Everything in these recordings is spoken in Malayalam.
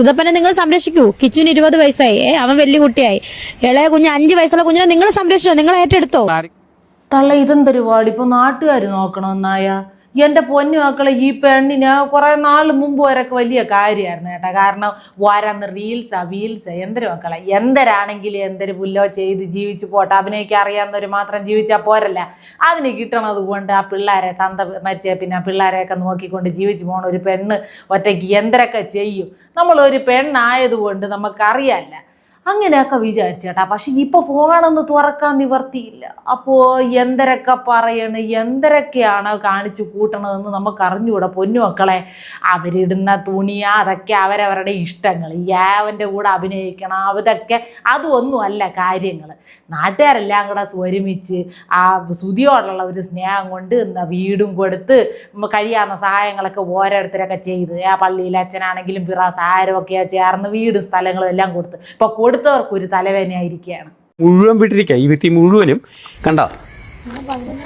ഋതപ്പനെ നിങ്ങൾ സംരക്ഷിക്കൂ. കിച്ചുവിന് ഇരുപത് വയസ്സായി. അവൻ വലിയ കുട്ടിയായി. ഇളയ കുഞ്ഞ് അഞ്ചു വയസ്സുള്ള കുഞ്ഞിനെ നിങ്ങൾ സംരക്ഷിച്ചോ? നിങ്ങൾ ഏറ്റെടുത്തോ? തള്ള ഇതെന്തൊരു ഇപ്പൊ നാട്ടുകാർ നോക്കണമെന്നായ എന്റെ പൊന്നു മക്കളെ ഈ പെണ്ണിന് കുറേ നാൾ മുമ്പ് വരെയൊക്കെ വലിയ കാര്യമായിരുന്നു കേട്ടോ. കാരണം വരന്ന് റീൽസാ വീൽസ് എന്തൊരു മക്കളെ. എന്തരാണെങ്കിലും എന്തൊരു പുല്ലോ ചെയ്ത് ജീവിച്ച് പോട്ടെ. അഭിനയിക്കാൻ അറിയാവുന്നവർ മാത്രം ജീവിച്ചാൽ പോരല്ല. അതിന് കിട്ടണത് കൊണ്ട് ആ പിള്ളേരെ തന്ത മരിച്ച പിന്നെ ആ പിള്ളേരെയൊക്കെ നോക്കിക്കൊണ്ട് ജീവിച്ച് പോകണം ഒരു പെണ്ണ് ഒറ്റയ്ക്ക് എന്തരൊക്കെ ചെയ്യും? നമ്മളൊരു പെണ്ണായതുകൊണ്ട് നമുക്കറിയാമല്ല അങ്ങനെയൊക്കെ വിചാരിച്ചേട്ടാ പക്ഷെ ഇപ്പൊ ഫോണൊന്ന് തുറക്കാൻ നിവർത്തിയില്ല. അപ്പോ എന്തരൊക്കെ പറയണ് എന്തരൊക്കെയാണ് കാണിച്ചു കൂട്ടണതെന്ന് നമുക്ക് അറിഞ്ഞുകൂടെ പൊന്നു മക്കളെ. അവരിടുന്ന തുണിയ അതൊക്കെ അവരവരുടെ ഇഷ്ടങ്ങൾ യാവന്റെ കൂടെ അഭിനയിക്കണം അതൊക്കെ അതൊന്നുമല്ല കാര്യങ്ങൾ നാട്ടുകാരെല്ലാം കൂടെ ഒരുമിച്ച് ആ സുതിയോടുള്ള ഒരു സ്നേഹം കൊണ്ട് വീടും കൊടുത്ത് കഴിയാവുന്ന സഹായങ്ങളൊക്കെ ഓരോരുത്തരൊക്കെ ചെയ്ത്. ആ പള്ളിയിലെ അച്ഛനാണെങ്കിലും പിറാസ് ആരൊക്കെ ചേർന്ന് വീടും സ്ഥലങ്ങളും എല്ലാം കൊടുത്ത്. ഇപ്പൊ കൊടുത്തവർക്ക് ഒരു തലവേദനയായിരിക്കുകയാണ്. മുഴുവൻ വിട്ടിരിക്കുക. ഈ വ്യക്തി മുഴുവനും കണ്ടോ?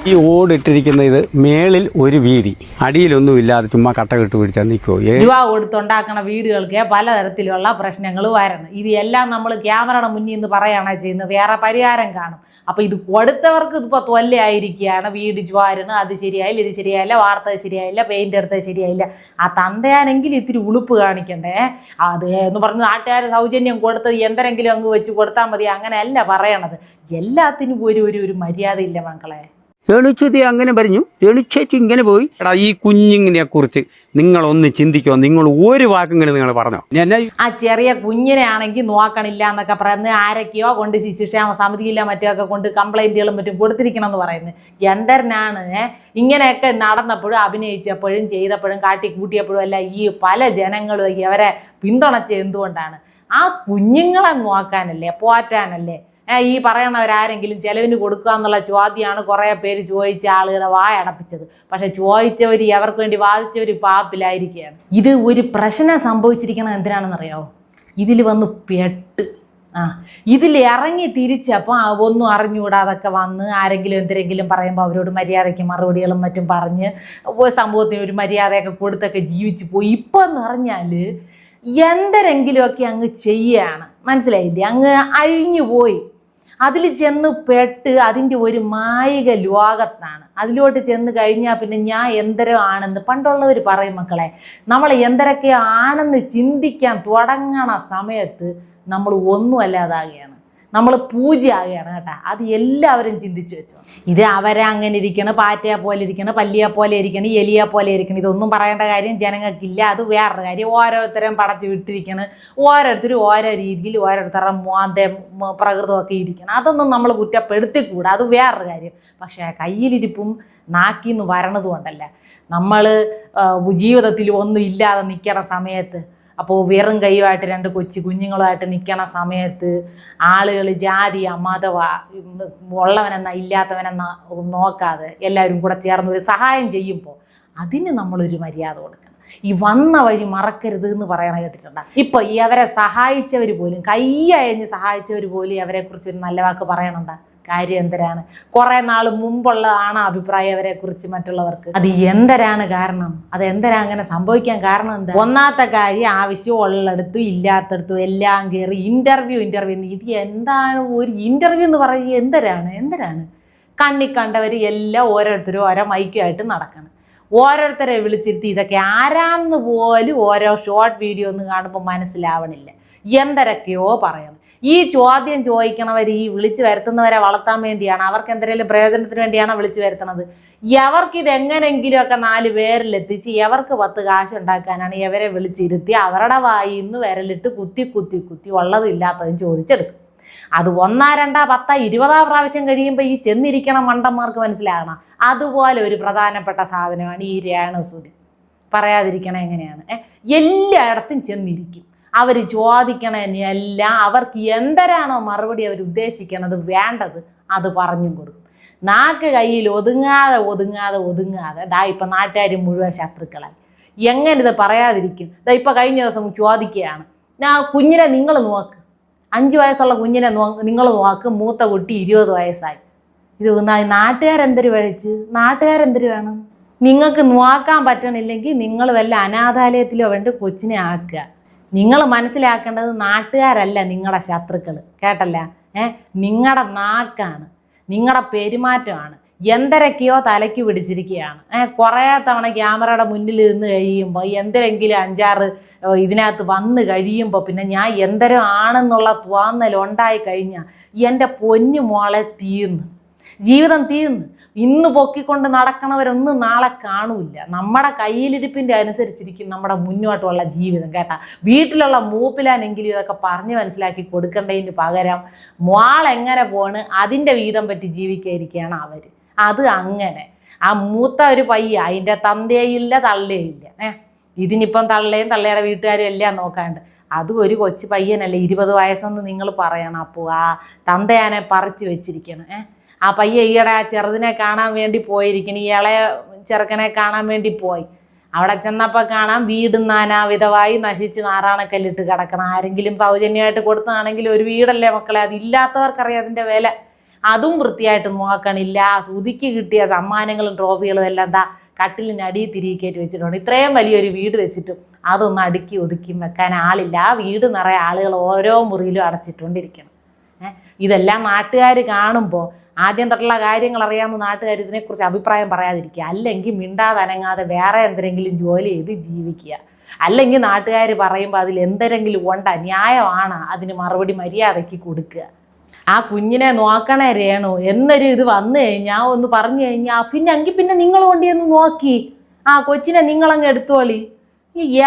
ഈ ഓടിട്ടിരിക്കുന്ന ഇത് മേളിൽ ഒരു വീതി. അടിയിലൊന്നും ഇല്ലാതെ ചുമ്മാ കട്ട കെട്ട് പിടിച്ചാൽ നിൽക്കുമോ യുവാ രൂപ കൊടുത്തുണ്ടാക്കുന്ന വീടുകൾക്ക് പലതരത്തിലുള്ള പ്രശ്നങ്ങൾ വരണം. ഇത് എല്ലാം നമ്മൾ ക്യാമറയുടെ മുന്നിൽ നിന്ന് പറയുകയാണ് ചെയ്യുന്നത്. വേറെ പരിഹാരം കാണും. അപ്പോൾ ഇത് കൊടുത്തവർക്ക് ഇതിപ്പോൾ തൊല്ലയായിരിക്കുകയാണ്. വീട് ജ്വാരണ് അത് ശരിയായില്ല ഇത് ശരിയായില്ല വാർത്ത ശരിയായില്ല പെയിന്റ് എടുത്തത് ശരിയായില്ല. ആ തന്തയാണെങ്കിൽ ഇത്തിരി ഉളുപ്പ് കാണിക്കണ്ടേ? അത് എന്ന് പറഞ്ഞ് നാട്ടുകാർ സൗജന്യം കൊടുത്തത് എന്തെങ്കിലും അങ്ങ് വെച്ച് കൊടുത്താൽ മതി. അങ്ങനെയല്ല പറയണത്. എല്ലാത്തിനും ഒരു ഒരു മര്യാദയില്ല മക്കളെ. രേണുച്ചതി അങ്ങനെ പറഞ്ഞു. രേണുച്ചേച്ചി ഇങ്ങനെ പോയി. എടാ ഈ കുഞ്ഞിങ്ങനെ കുറിച്ച് നിങ്ങൾ ഒന്ന് ചിന്തിക്കോ. നിങ്ങൾ ഒരു വാക്കെങ്കിലും നിങ്ങൾ പറഞ്ഞോ. ഞാൻ ആ ചെറിയ കുഞ്ഞിനെ ആണെങ്കിൽ നോക്കണില്ല എന്നൊക്കെ പറയുന്നത് ആരൊക്കെയോ കൊണ്ട് ശിശുക്ഷേമ സമിതിയില്ല മറ്റൊക്കെ കൊണ്ട് കംപ്ലൈന്റുകളും മറ്റും കൊടുത്തിരിക്കണം എന്ന് പറയുന്നത്. എന്തരനാണ് ഇങ്ങനെയൊക്കെ നടന്നപ്പോഴും അഭിനയിച്ചപ്പോഴും ചെയ്തപ്പോഴും കാട്ടി കൂട്ടിയപ്പോഴും എല്ലാം ഈ പല ജനങ്ങളും ഇവരെ പിന്തുണച്ച എന്തുകൊണ്ടാണ്? ആ കുഞ്ഞുങ്ങളെ നോക്കാനല്ലേ പോറ്റാനല്ലേ? ഈ പറയണവരാരെങ്കിലും ചെലവിന് കൊടുക്കുക എന്നുള്ള ചോദ്യമാണ് കുറേ പേര് ചോദിച്ച ആളുകളെ വായ അടപ്പിച്ചത്. പക്ഷെ ചോദിച്ചവർ അവർക്ക് വേണ്ടി വാദിച്ചവർ പാപ്പിലായിരിക്കുകയാണ്. ഇത് ഒരു പ്രശ്നം സംഭവിച്ചിരിക്കണം എന്തിനാണെന്നറിയാവോ? ഇതിൽ വന്ന് പെട്ട്. ആ ഇതിൽ ഇറങ്ങി തിരിച്ചപ്പോൾ ഒന്നും അറിഞ്ഞുകൂടാതൊക്കെ വന്ന് ആരെങ്കിലും എന്തെങ്കിലും പറയുമ്പോൾ അവരോട് മര്യാദയ്ക്ക് മറുപടികളും മറ്റും പറഞ്ഞ് സംഭവത്തിന് ഒരു മര്യാദയൊക്കെ കൊടുത്തൊക്കെ ജീവിച്ചു പോയി. ഇപ്പോൾ എന്ന് പറഞ്ഞാൽ എന്തെങ്കിലുമൊക്കെ അങ്ങ് ചെയ്യുകയാണ് മനസ്സിലായില്ലേ? അങ്ങ് അഴിഞ്ഞു പോയി. അതിൽ ചെന്ന് പെട്ട് അതിന്റെ ഒരു മായിക ലോകത്താണ്. അതിലോട്ട് ചെന്ന് കഴിഞ്ഞാൽ പിന്നെ ഞാൻ എന്തരോ ആണെന്ന് പണ്ടുള്ളവർ പറയും മക്കളെ നമ്മൾ എന്തരൊക്കെ ആണെന്ന് ചിന്തിക്കാൻ തുടങ്ങണ സമയത്ത് നമ്മൾ ഒന്നും അല്ലാതാകുകയാണ് നമ്മൾ പൂജയാകുകയാണ് കേട്ടോ. അത് എല്ലാവരും ചിന്തിച്ചു വെച്ചു. ഇത് അവരെ അങ്ങനെ ഇരിക്കണം പാറ്റയെ പോലെ ഇരിക്കണം പല്ലിയെ പോലെ ഇരിക്കണം എലിയെ പോലെ ഇരിക്കണം. ഇതൊന്നും പറയേണ്ട കാര്യം ജനങ്ങൾക്കില്ല. അത് വേറൊരു കാര്യം. ഓരോരുത്തരും പടച്ച് വിട്ടിരിക്കണം. ഓരോരുത്തരും ഓരോ രീതിയിൽ ഓരോരുത്തരുടെ മോന്തെ പ്രകൃതമൊക്കെ ഇരിക്കണം. അതൊന്നും നമ്മൾ കുറ്റപ്പെടുത്തിക്കൂടാ. അത് വേറൊരു കാര്യം. പക്ഷേ കയ്യിലിരിപ്പും നാക്കിന്ന് വരണതുകൊണ്ടല്ല. നമ്മൾ ജീവിതത്തിൽ ഒന്നും ഇല്ലാതെ നിൽക്കണ സമയത്ത് അപ്പോൾ വെറും കൈയുമായിട്ട് രണ്ട് കൊച്ചു കുഞ്ഞുങ്ങളുമായിട്ട് നിൽക്കണ സമയത്ത് ആളുകൾ ജാതി മതവ ഉള്ളവനെന്ന ഇല്ലാത്തവനെന്ന നോക്കാതെ എല്ലാവരും കൂടെ ചേർന്ന് ഒരു സഹായം ചെയ്യുമ്പോൾ അതിന് നമ്മളൊരു മര്യാദ കൊടുക്കണം. ഈ വന്ന വഴി മറക്കരുത് എന്ന് പറയണ കേട്ടിട്ടുണ്ട്? ഇപ്പൊ ഈ അവരെ സഹായിച്ചവർ പോലും കൈ അയഞ്ഞ് സഹായിച്ചവർ പോലും അവരെക്കുറിച്ച് ഒരു നല്ല വാക്ക് പറയണുണ്ട? കാര്യം എന്തരാണ് കുറെ നാൾ മുമ്പുള്ളതാണ് അഭിപ്രായം അവരെ കുറിച്ച് മറ്റുള്ളവർക്ക്. അത് എന്തരാണ് കാരണം? അത് എന്തരാ അങ്ങനെ സംഭവിക്കാൻ കാരണം എന്താ? ഒന്നാത്ത കാര്യം ആവശ്യം ഉള്ളിടത്തും ഇല്ലാത്തടത്തും എല്ലാം കയറി ഇന്റർവ്യൂ ഇന്റർവ്യൂ ഇത് എന്താണ് ഒരു ഇന്റർവ്യൂ എന്ന് പറയുക എന്തരാണ്? എന്തരാണ്? കണ്ണി എല്ലാം ഓരോരുത്തരും ഓരോ മൈക്കുമായിട്ട് നടക്കണം. ഓരോരുത്തരെ വിളിച്ചിരുത്തി ഇതൊക്കെ ആരാന്ന് പോലും ഓരോ ഷോർട്ട് വീഡിയോ ഒന്ന് കാണുമ്പോൾ മനസ്സിലാവണില്ല. എന്തരൊക്കെയോ പറയണം. ഈ ചോദ്യം ചോദിക്കണവർ ഈ വിളിച്ചു വരുത്തുന്നവരെ വളർത്താൻ വേണ്ടിയാണ്. അവർക്ക് എന്തെങ്കിലും പ്രയോജനത്തിന് വേണ്ടിയാണോ വിളിച്ചു വരുത്തുന്നത് എവർക്ക് ഇത് എങ്ങനെങ്കിലും ഒക്കെ നാല് പേരിലെത്തിച്ച് എവർക്ക് പത്ത് കാശ് ഉണ്ടാക്കാനാണ് ഇവരെ വിളിച്ചിരുത്തി അവരുടെ വായിന്ന് വിരലിട്ട് കുത്തി കുത്തി കുത്തി ഉള്ളതും ഇല്ലാത്തതും ചോദിച്ചെടുക്കും. അത് ഒന്നാ രണ്ടാ പത്താ ഇരുപതാ പ്രാവശ്യം കഴിയുമ്പോൾ ഈ ചെന്നിരിക്കണം മണ്ടന്മാർക്ക് മനസ്സിലാകണം. അതുപോലെ ഒരു പ്രധാനപ്പെട്ട സാധനമാണ് ഈ രേണുസുതി പറയാതിരിക്കണം എങ്ങനെയാണ്? എല്ലായിടത്തും ചെന്നിരിക്കും. അവർ ചോദിക്കണതിനെല്ലാം അവർക്ക് എന്തരാണോ മറുപടി അവർ ഉദ്ദേശിക്കണത് വേണ്ടത് അത് പറഞ്ഞും കൊടുക്കും. നാക്ക് കയ്യിൽ ഒതുങ്ങാതെ ഒതുങ്ങാതെ ഒതുങ്ങാതെ ദാ ഇപ്പം നാട്ടുകാർ മുഴുവൻ ശത്രുക്കളായി. എങ്ങനെ ഇത് പറയാതിരിക്കും? ദാ ഇപ്പം കഴിഞ്ഞ ദിവസം ചോദിക്കുകയാണ്. ഞാൻ കുഞ്ഞിനെ നിങ്ങൾ നോക്ക്. അഞ്ച് വയസ്സുള്ള കുഞ്ഞിനെ നോ നിങ്ങൾ നോക്കും മൂത്ത കുട്ടി ഇരുപത് വയസ്സായി. ഇത് നാട്ടുകാരെന്തൊരു വഴിച്ച്? നാട്ടുകാരെന്തൊരു വേണം? നിങ്ങൾക്ക് നോക്കാൻ പറ്റണില്ലെങ്കിൽ നിങ്ങൾ വല്ല അനാഥാലയത്തിലോ വേണ്ടി കൊച്ചിനെ ആക്കുക. നിങ്ങൾ മനസ്സിലാക്കേണ്ടത് നാട്ടുകാരല്ല നിങ്ങളുടെ ശത്രുക്കൾ കേട്ടല്ല? ഏ? നിങ്ങളുടെ നാക്കാണ്. നിങ്ങളുടെ പെരുമാറ്റമാണ്. എന്തൊരൊക്കെയോ തലയ്ക്ക് പിടിച്ചിരിക്കുകയാണ്. കുറേ തവണ ക്യാമറയുടെ മുന്നിൽ നിന്ന് കഴിയുമ്പോൾ എന്തരെങ്കിലും അഞ്ചാറ് ഇതിനകത്ത് വന്ന് കഴിയുമ്പോൾ പിന്നെ ഞാൻ എന്തരം ആണെന്നുള്ള തോന്നൽ ഉണ്ടായി കഴിഞ്ഞാൽ എന്റെ പൊന്നു മോളെ തീർന്ന്. ജീവിതം തീർന്ന്. ഇന്ന് പൊക്കിക്കൊണ്ട് നടക്കണവരൊന്നും നാളെ കാണൂല്ല. നമ്മുടെ കയ്യിലിരിപ്പിന്റെ അനുസരിച്ചിരിക്കും നമ്മുടെ മുന്നോട്ടുള്ള ജീവിതം കേട്ടാ? വീട്ടിലുള്ള മൂപ്പിലാനെങ്കിലും ഇതൊക്കെ പറഞ്ഞ് മനസ്സിലാക്കി കൊടുക്കേണ്ടതിന് പകരം മോളെങ്ങനെ പോണ്? അതിന്റെ വീതം പറ്റി ജീവിക്കാതിരിക്കുകയാണ് അവർ അത് അങ്ങനെ. ആ മൂത്ത ഒരു പയ്യ അതിന്റെ തന്തയില്ല തള്ളയില്ല. ഏ? ഇതിനിപ്പം തള്ളയും തള്ളയുടെ വീട്ടുകാരും എല്ലാം നോക്കാണ്ട്. അതും ഒരു കൊച്ചു പയ്യനല്ലേ ഇരുപത് വയസ്സെന്ന് നിങ്ങൾ പറയണം അപ്പോൾ ആ തന്തയാനെ പറിച്ചു വെച്ചിരിക്കണം. ഏ? ആ പയ്യ ഈയിടെ ആ ചെറുതിനെ കാണാൻ വേണ്ടി പോയിരിക്കണം. ഈ ഇളയ ചെറുക്കനെ കാണാൻ വേണ്ടി പോയി. അവിടെ ചെന്നപ്പോൾ കാണാം വീട് നാനാവിധമായി നശിച്ച് നാറാണക്കല്ലിട്ട് കിടക്കണം. ആരെങ്കിലും സൗജന്യമായിട്ട് കൊടുത്തതാണെങ്കിൽ ഒരു വീടല്ലേ മക്കളെ? അതില്ലാത്തവർക്കറിയാം അതിന്റെ വില. അതും വൃത്തിയായിട്ട് നോക്കണില്ല. സുതിക്ക് കിട്ടിയ സമ്മാനങ്ങളും ട്രോഫികളും എല്ലാം എന്താ കട്ടിലിനടിയിൽ തിരികെ കയറ്റി വെച്ചിട്ടുണ്ട്. ഇത്രയും വലിയൊരു വീട് വെച്ചിട്ടും അതൊന്നും അടുക്കി ഒതുക്കി വെക്കാൻ ആളില്ല. ആ വീട് നിറയെ ആളുകൾ ഓരോ മുറിയിലും അടച്ചിട്ടുകൊണ്ടിരിക്കണം ഇതെല്ലാം നാട്ടുകാർ കാണുമ്പോൾ ആദ്യം തൊട്ടുള്ള കാര്യങ്ങൾ അറിയാവുന്ന നാട്ടുകാർ ഇതിനെക്കുറിച്ച് അഭിപ്രായം പറയാതിരിക്കുക. അല്ലെങ്കിൽ മിണ്ടാതെ അനങ്ങാതെ വേറെ എന്തെങ്കിലും ജോലി ചെയ്ത് ജീവിക്കുക. അല്ലെങ്കിൽ നാട്ടുകാർ പറയുമ്പോൾ അതിൽ എന്തെങ്കിലും ഉണ്ട ന്യായമാണ്? അതിന് മറുപടി മര്യാദയ്ക്ക് കൊടുക്കുക. ആ കുഞ്ഞിനെ നോക്കണേ രേണു എന്നൊരു ഇത് വന്നു കഴിഞ്ഞാൽ ഒന്ന് പറഞ്ഞു കഴിഞ്ഞാൽ പിന്നെ എങ്കിൽ പിന്നെ നിങ്ങൾ കൊണ്ടുവന്ന് നോക്കി. ആ കൊച്ചിനെ നിങ്ങളങ്ങ് എടുത്തോളി.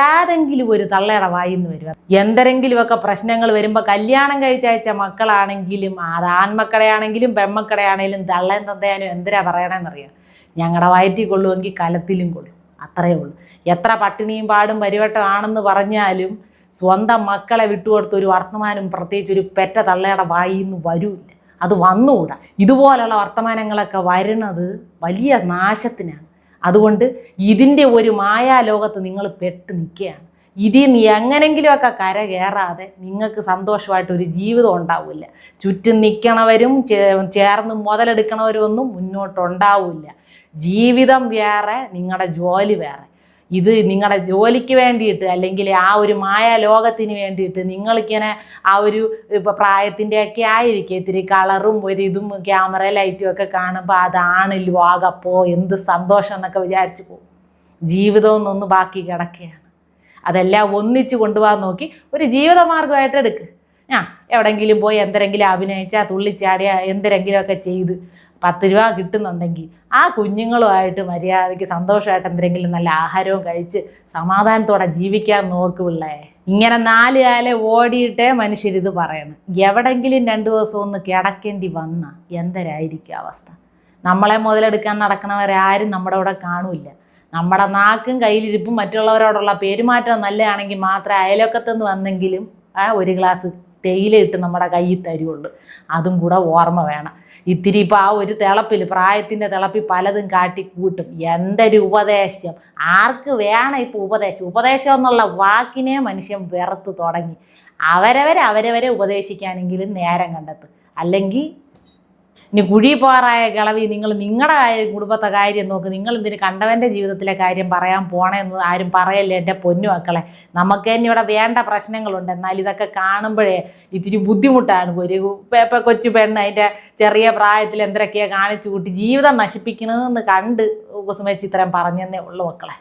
ഏതെങ്കിലും ഒരു തള്ളയുടെ വായിന്ന് വരിക. എന്തെങ്കിലുമൊക്കെ പ്രശ്നങ്ങൾ വരുമ്പോൾ കല്യാണം കഴിച്ചയച്ച മക്കളാണെങ്കിലും അത് ആൺമക്കളെയാണെങ്കിലും പെൺമക്കളെയാണെങ്കിലും തള്ളയും തന്തയാനും എന്തിനാ പറയണമെന്നറിയാം ഞങ്ങളുടെ വയറ്റിൽ കൊള്ളുമെങ്കിൽ കലത്തിലും കൊള്ളും. അത്രയേ ഉള്ളൂ. എത്ര പട്ടിണിയും പാടും പരിവട്ടമാണെന്ന് പറഞ്ഞാലും സ്വന്തം മക്കളെ വിട്ടുകൊടുത്ത ഒരു വർത്തമാനം പ്രത്യേകിച്ച് ഒരു പെറ്റ തള്ളയുടെ വായിൽ നിന്ന് വരൂല്ല. അത് വന്നുകൂടാ. ഇതുപോലുള്ള വർത്തമാനങ്ങളൊക്കെ വരുന്നത് വലിയ നാശത്തിനാണ്. അതുകൊണ്ട് ഇതിന്റെ ഒരു മായാലോകത്ത് നിങ്ങൾ പെട്ട് നിൽക്കുകയാണ്. ഇതിൽ നിന്ന് എങ്ങനെങ്കിലുമൊക്കെ കര കയറാതെ നിങ്ങൾക്ക് സന്തോഷമായിട്ട് ഒരു ജീവിതം ഉണ്ടാവില്ല. ചുറ്റും നിൽക്കണവരും ചേർന്ന് മുതലെടുക്കണവരും ഒന്നും മുന്നോട്ടുണ്ടാവില്ല ജീവിതം വേറെ നിങ്ങളുടെ ജോലി വേറെ. ഇത് നിങ്ങളുടെ ജോലിക്ക് വേണ്ടിയിട്ട് അല്ലെങ്കിൽ ആ ഒരു മായ ലോകത്തിന് വേണ്ടിയിട്ട് നിങ്ങളിങ്ങനെ ആ ഒരു ഇപ്പോൾ പ്രായത്തിന്റെയൊക്കെ ആയിരിക്കും. ഇത്തിരി കളറും ഒരു ഇതും ക്യാമറ ലൈറ്റും ഒക്കെ കാണുമ്പോൾ അതാണ് ലോകപ്പോ എന്ത് സന്തോഷം എന്നൊക്കെ വിചാരിച്ചു പോകും. ജീവിതം എന്നൊന്ന് ബാക്കി കിടക്കുകയാണ് അതെല്ലാം ഒന്നിച്ച് കൊണ്ടുപോകാൻ നോക്കി ഒരു ജീവിതമാർഗമായിട്ട് എടുക്കുക ആ എവിടെങ്കിലും പോയി എന്തെങ്കിലും അഭിനയിച്ചാൽ തുള്ളിച്ചാടിയാൽ എന്തെങ്കിലുമൊക്കെ ചെയ്ത് പത്ത് രൂപ കിട്ടുന്നുണ്ടെങ്കിൽ ആ കുഞ്ഞുങ്ങളുമായിട്ട് മര്യാദയ്ക്ക് സന്തോഷമായിട്ട് എന്തെങ്കിലും നല്ല ആഹാരവും കഴിച്ച് സമാധാനത്തോടെ ജീവിക്കാൻ നോക്ക് ഇങ്ങനെ നാല് കാലം ഓടിയിട്ടേ മനുഷ്യരിത് പറയണം. എവിടെങ്കിലും രണ്ടു ദിവസം ഒന്ന് കിടക്കേണ്ടി വന്ന എന്തരായിരിക്കും അവസ്ഥ? നമ്മളെ മുതലെടുക്കാൻ നടക്കണവരെ ആരും നമ്മുടെ അവിടെ കാണൂല നമ്മുടെ നാക്കും കയ്യിലിരിപ്പും മറ്റുള്ളവരോടുള്ള പെരുമാറ്റം നല്ലതാണെങ്കിൽ മാത്രമേ അയലൊക്കത്തുനിന്ന് വന്നെങ്കിലും ആ ഒരു ഗ്ലാസ് തേയില ഇട്ട് നമ്മുടെ കയ്യിൽ തരുള്ളൂ. അതും കൂടെ ഓർമ്മ വേണം. ഇത്തിരി ഇപ്പോൾ ആ ഒരു തിളപ്പിൽ പ്രായത്തിന്റെ തിളപ്പിൽ പലതും കാട്ടി കൂട്ടും എന്തൊരു ഉപദേശം. ആർക്ക് വേണം ഇപ്പോൾ ഉപദേശം? ഉപദേശം എന്നുള്ള വാക്കിനെ മനുഷ്യൻ വെറുത്ത് തുടങ്ങി. അവരവരെ അവരവരെ ഉപദേശിക്കാനെങ്കിലും നേരം കണ്ടെത്തും. അല്ലെങ്കിൽ ഇനി കുഴി പോറായ കിളവി നിങ്ങൾ നിങ്ങളുടെ കാര്യം കുടുംബത്തെ കാര്യം നോക്ക്. നിങ്ങൾ എന്തിന് കണ്ടവന്റെ ജീവിതത്തിലെ കാര്യം പറയാൻ പോണേന്ന് ആരും പറയല്ലേ എന്റെ പൊന്നു മക്കളെ. നമുക്ക് തന്നെ ഇവിടെ വേണ്ട പ്രശ്നങ്ങളുണ്ട്. എന്നാൽ ഇതൊക്കെ കാണുമ്പോഴേ ഇത്തിരി ബുദ്ധിമുട്ടാണ്. ഒരു കൊച്ചു പെണ്ണ് അതിന്റെ ചെറിയ പ്രായത്തിൽ എന്തൊക്കെയാണ് കാണിച്ചു കൂട്ടി ജീവിതം നശിപ്പിക്കണമെന്ന് കണ്ട് കുസുമേച്ചി ഇത്രയും പറഞ്ഞെന്നേ ഉള്ളൂ മക്കളെ.